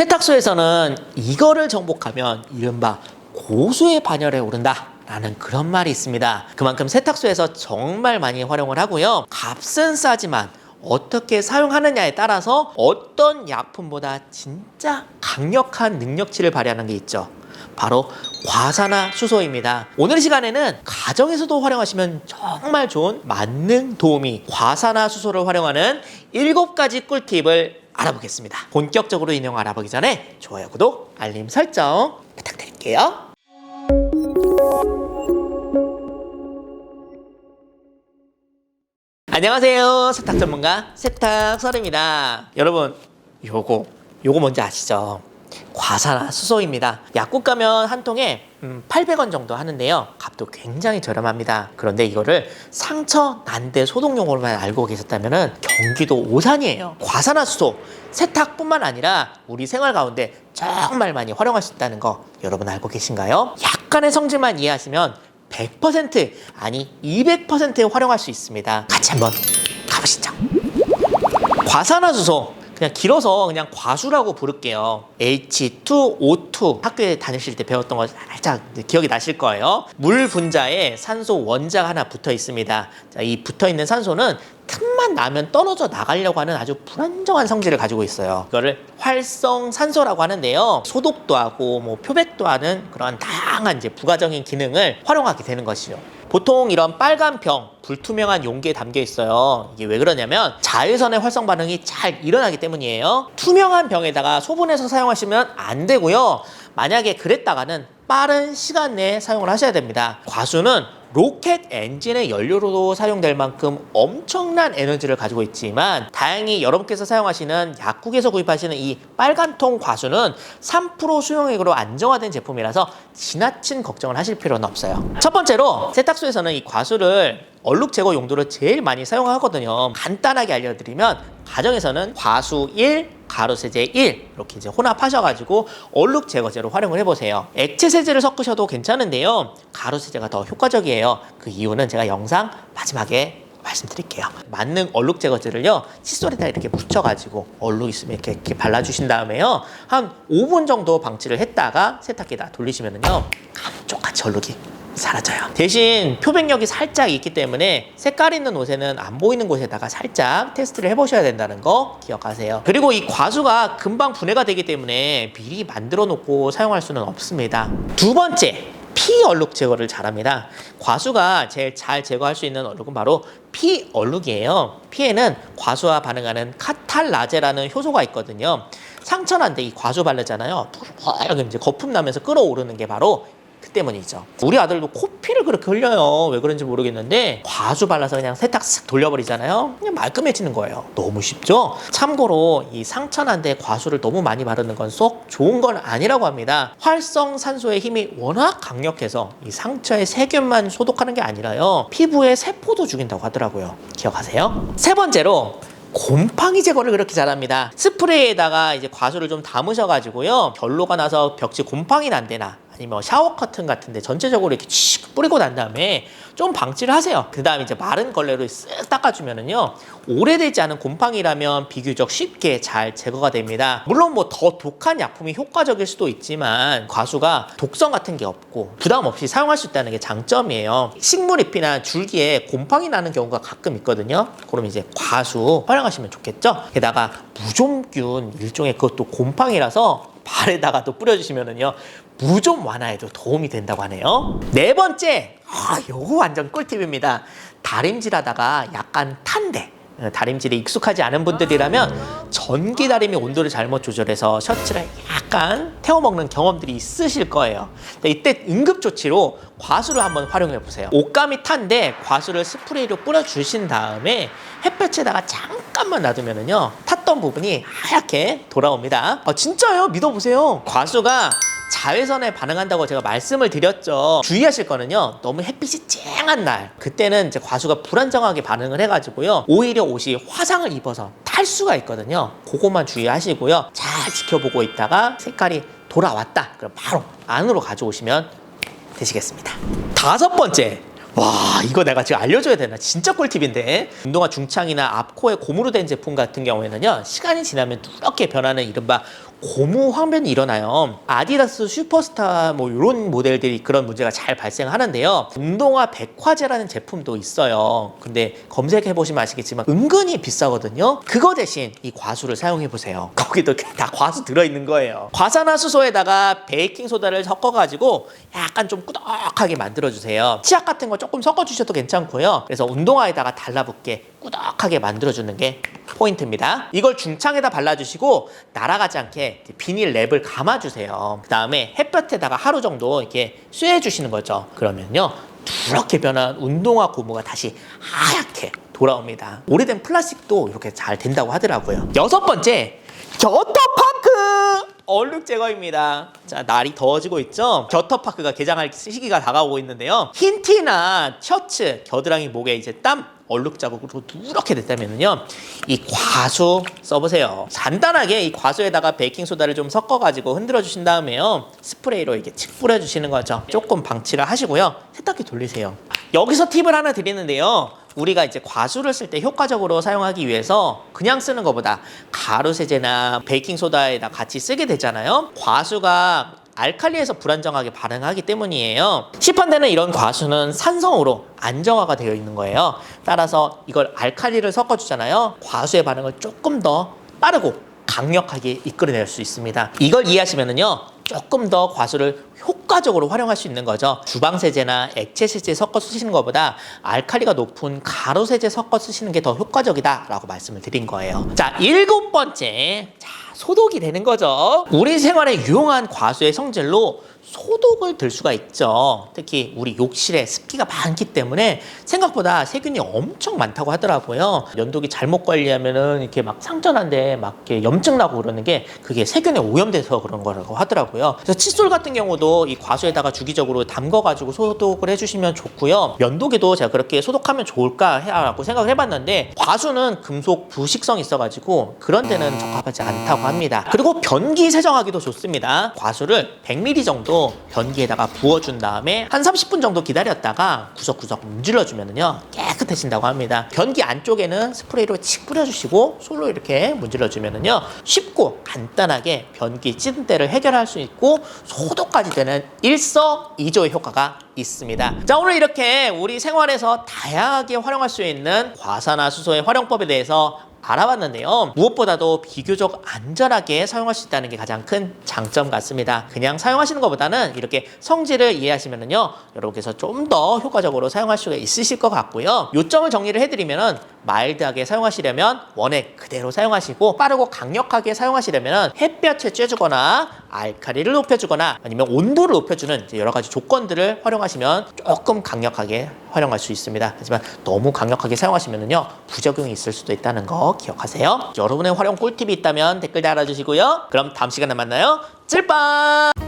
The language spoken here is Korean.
세탁소에서는 이거를 정복하면 이른바 고수의 반열에 오른다. 라는 그런 말이 있습니다. 그만큼 세탁소에서 정말 많이 활용을 하고요. 값은 싸지만 어떻게 사용하느냐에 따라서 어떤 약품보다 진짜 강력한 능력치를 발휘하는 게 있죠. 바로 과산화 수소입니다. 오늘 시간에는 가정에서도 활용하시면 정말 좋은 만능 도우미 과산화 수소를 활용하는 7가지 꿀팁을 알아보겠습니다. 본격적으로 인용 알아보기 전에 좋아요, 구독, 알림 설정 부탁드릴게요. 안녕하세요. 세탁 전문가 세탁설입니다. 여러분, 요거, 요거 뭔지 아시죠? 과산화 수소입니다. 약국 가면 한 통에 음, 800원 정도 하는데요. 값도 굉장히 저렴합니다. 그런데 이거를 상처, 난데 소독용으로만 알고 계셨다면 경기도 오산이에요. 과산화 수소 세탁뿐만 아니라 우리 생활 가운데 정말 많이 활용할 수 있다는 거 여러분 알고 계신가요? 약간의 성질만 이해하시면 100% 아니 200% 활용할 수 있습니다. 같이 한번 가보시죠. 과산화수소 그냥 길어서 그냥 과수라고 부를게요. H2O2 학교에 다니실 때 배웠던 거 살짝 기억이 나실 거예요. 물 분자에 산소 원자가 하나 붙어 있습니다. 자, 이 붙어 있는 산소는 틈만 나면 떨어져 나가려고 하는 아주 불안정한 성질을 가지고 있어요. 이거를 활성 산소라고 하는데요. 소독도 하고 뭐 표백도 하는 그런 다양한 이제 부가적인 기능을 활용하게 되는 것이죠. 보통 이런 빨간 병, 불투명한 용기에 담겨 있어요. 이게 왜 그러냐면 자외선의 활성 반응이 잘 일어나기 때문이에요. 투명한 병에다가 소분해서 사용하시면 안 되고요. 만약에 그랬다가는 빠른 시간 내에 사용을 하셔야 됩니다. 과수는 로켓 엔진의 연료로도 사용될 만큼 엄청난 에너지를 가지고 있지만 다행히 여러분께서 사용하시는 약국에서 구입하시는 이 빨간통 과수는 3% 수용액으로 안정화된 제품이라서 지나친 걱정을 하실 필요는 없어요. 첫 번째로 세탁소에서는 이 과수를 얼룩 제거 용도로 제일 많이 사용하거든요. 간단하게 알려드리면 가정에서는 과수 1, 가루 세제 1 이렇게 이제 혼합하셔가지고 얼룩 제거제로 활용을 해보세요. 액체 세제를 섞으셔도 괜찮은데요. 가루 세제가 더 효과적이에요. 그 이유는 제가 영상 마지막에 말씀드릴게요. 만능 얼룩 제거제를요 칫솔에다 이렇게 묻혀가지고 얼룩 있으면 이렇게, 이렇게 발라주신 다음에요 한 5분 정도 방치를 했다가 세탁기에다 돌리시면은요 감쪽같이 얼룩이 사라져요. 대신 표백력이 살짝 있기 때문에 색깔 있는 옷에는 안 보이는 곳에다가 살짝 테스트를 해보셔야 된다는 거 기억하세요. 그리고 이 과수가 금방 분해가 되기 때문에 미리 만들어 놓고 사용할 수는 없습니다. 두 번째, 피 얼룩 제거를 잘합니다. 과수가 제일 잘 제거할 수 있는 얼룩은 바로 피 얼룩이에요. 피에는 과수와 반응하는 카탈라제라는 효소가 있거든요. 상처 난데 이 과수 바르잖아요. 푸르르 이제 거품 나면서 끓어오르는 게 바로 그 때문이죠. 우리 아들도 코피를 그렇게 흘려요. 왜 그런지 모르겠는데 과수 발라서 그냥 세탁 쓱 돌려버리잖아요. 그냥 말끔해지는 거예요. 너무 쉽죠? 참고로 이 상처난데 과수를 너무 많이 바르는 건 쏙 좋은 건 아니라고 합니다. 활성 산소의 힘이 워낙 강력해서 이 상처의 세균만 소독하는 게 아니라요. 피부에 세포도 죽인다고 하더라고요. 기억하세요? 세 번째로 곰팡이 제거를 그렇게 잘합니다. 스프레이에다가 이제 과수를 좀 담으셔가지고요. 결로가 나서 벽지 곰팡이 난데나 아니면 샤워 커튼 같은데 전체적으로 이렇게 칙 뿌리고 난 다음에 좀 방치를 하세요. 그 다음에 이제 마른 걸레로 쓱 닦아주면은요. 오래되지 않은 곰팡이라면 비교적 쉽게 잘 제거가 됩니다. 물론 뭐 더 독한 약품이 효과적일 수도 있지만 과수가 독성 같은 게 없고 부담 없이 사용할 수 있다는 게 장점이에요. 식물 잎이나 줄기에 곰팡이 나는 경우가 가끔 있거든요. 그럼 이제 과수 활용하시면 좋겠죠. 게다가 무좀균 일종의 그것도 곰팡이라서 발에다가 또 뿌려주시면은요 무좀 완화에도 도움이 된다고 하네요. 네 번째, 아, 요거 완전 꿀팁입니다. 다림질하다가 약간 탄데 어, 다림질이 익숙하지 않은 분들이라면 전기 다림이 온도를 잘못 조절해서 셔츠를 약간 태워 먹는 경험들이 있으실 거예요. 이때 응급 조치로 과수를 한번 활용해 보세요. 옷감이 탄데 과수를 스프레이로 뿌려 주신 다음에 햇볕에다가 잠깐만 놔두면은요 탔던 부분이 하얗게 돌아옵니다. 아, 진짜요? 믿어보세요. 과수가 자외선에 반응한다고 제가 말씀을 드렸죠. 주의하실 거는요. 너무 햇빛이 쨍한 날 그때는 이제 과수가 불안정하게 반응을 해가지고요. 오히려 옷이 화상을 입어서 탈 수가 있거든요. 그것만 주의하시고요. 잘 지켜보고 있다가 색깔이 돌아왔다. 그럼 바로 안으로 가져오시면 되시겠습니다. 다섯 번째. 와 이거 내가 지금 알려줘야 되나? 진짜 꿀팁인데. 운동화 중창이나 앞코에 고무로 된 제품 같은 경우에는요 시간이 지나면 누렇게 변하는 이른바 고무 황변이 일어나요. 아디다스 슈퍼스타 뭐 이런 모델들이 그런 문제가 잘 발생하는데요. 운동화 백화제라는 제품도 있어요. 근데 검색해 보시면 아시겠지만 은근히 비싸거든요. 그거 대신 이 과수를 사용해 보세요. 거기도 다 과수 들어 있는 거예요. 과산화수소에다가 베이킹 소다를 섞어 가지고 약간 좀 꾸덕하게 만들어 주세요. 치약 같은 거 조금 섞어 주셔도 괜찮고요. 그래서 운동화에다가 달라붙게 꾸덕하게 만들어 주는 게 포인트입니다. 이걸 중창에다 발라주시고 날아가지 않게 비닐 랩을 감아주세요. 그 다음에 햇볕에다가 하루 정도 이렇게 쐬주시는 거죠. 그러면요. 두렇게 변한 운동화 고무가 다시 하얗게 돌아옵니다. 오래된 플라스틱도 이렇게 잘 된다고 하더라고요. 여섯 번째, 겨터파크! 얼룩 제거입니다. 자, 날이 더워지고 있죠? 겨터파크가 개장할 시기가 다가오고 있는데요. 흰 티나 셔츠, 겨드랑이 목에 이제 땀, 얼룩 자국으로 누렇게 됐다면요. 이 과수 써보세요. 간단하게 이 과수에다가 베이킹소다를 좀 섞어가지고 흔들어 주신 다음에요. 스프레이로 이렇게 칙 뿌려주시는 거죠. 조금 방치를 하시고요. 세탁기 돌리세요. 여기서 팁을 하나 드리는데요. 우리가 이제 과수를 쓸 때 효과적으로 사용하기 위해서 그냥 쓰는 것보다 가루 세제나 베이킹 소다에다 같이 쓰게 되잖아요. 과수가 알칼리에서 불안정하게 반응하기 때문이에요. 시판되는 이런 과수는 산성으로 안정화가 되어 있는 거예요. 따라서 이걸 알칼리를 섞어주잖아요. 과수의 반응을 조금 더 빠르고 강력하게 이끌어낼 수 있습니다. 이걸 이해하시면은요. 조금 더 과수를 효과적으로 활용할 수 있는 거죠. 주방 세제나 액체 세제 섞어 쓰시는 것보다 알칼리가 높은 가루 세제 섞어 쓰시는 게 더 효과적이다라고 말씀을 드린 거예요. 자, 일곱 번째. 자, 소독이 되는 거죠. 우리 생활에 유용한 과수의 성질로 소독을 들 수가 있죠. 특히 우리 욕실에 습기가 많기 때문에 생각보다 세균이 엄청 많다고 하더라고요. 연독이 잘못 관리하면은 이렇게 막 상전한데 막 이렇게 염증 나고 그러는 게 그게 세균에 오염돼서 그런 거라고 하더라고요. 그래서 칫솔 같은 경우도 이 과수에다가 주기적으로 담궈가지고 소독을 해주시면 좋고요. 면도기도 제가 그렇게 소독하면 좋을까 하고 생각을 해봤는데 과수는 금속 부식성이 있어가지고 그런 데는 적합하지 않다고 합니다. 그리고 변기 세정하기도 좋습니다. 과수를 100ml 정도 변기에다가 부어준 다음에 한 30분 정도 기다렸다가 구석구석 문질러주면요 깨끗해진다고 합니다. 변기 안쪽에는 스프레이로 칙 뿌려주시고 솔로 이렇게 문질러주면요 쉽고 간단하게 변기 찌든 때를 해결할 수 있고 소독까지 되는 일석이조의 효과가 있습니다. 자 오늘 이렇게 우리 생활에서 다양하게 활용할 수 있는 과산화수소의 활용법에 대해서 알아봤는데요. 무엇보다도 비교적 안전하게 사용할 수 있다는 게 가장 큰 장점 같습니다. 그냥 사용하시는 것보다는 이렇게 성질을 이해하시면은요, 여러분께서 좀 더 효과적으로 사용할 수가 있으실 것 같고요. 요점을 정리를 해드리면은 마일드하게 사용하시려면 원액 그대로 사용하시고 빠르고 강력하게 사용하시려면 햇볕에 쬐주거나 알칼리를 높여주거나 아니면 온도를 높여주는 여러 가지 조건들을 활용하시면 조금 강력하게 활용할 수 있습니다. 하지만 너무 강력하게 사용하시면은요 부작용이 있을 수도 있다는 거 기억하세요. 여러분의 활용 꿀팁이 있다면 댓글 달아주시고요. 그럼 다음 시간에 만나요. 찔빵!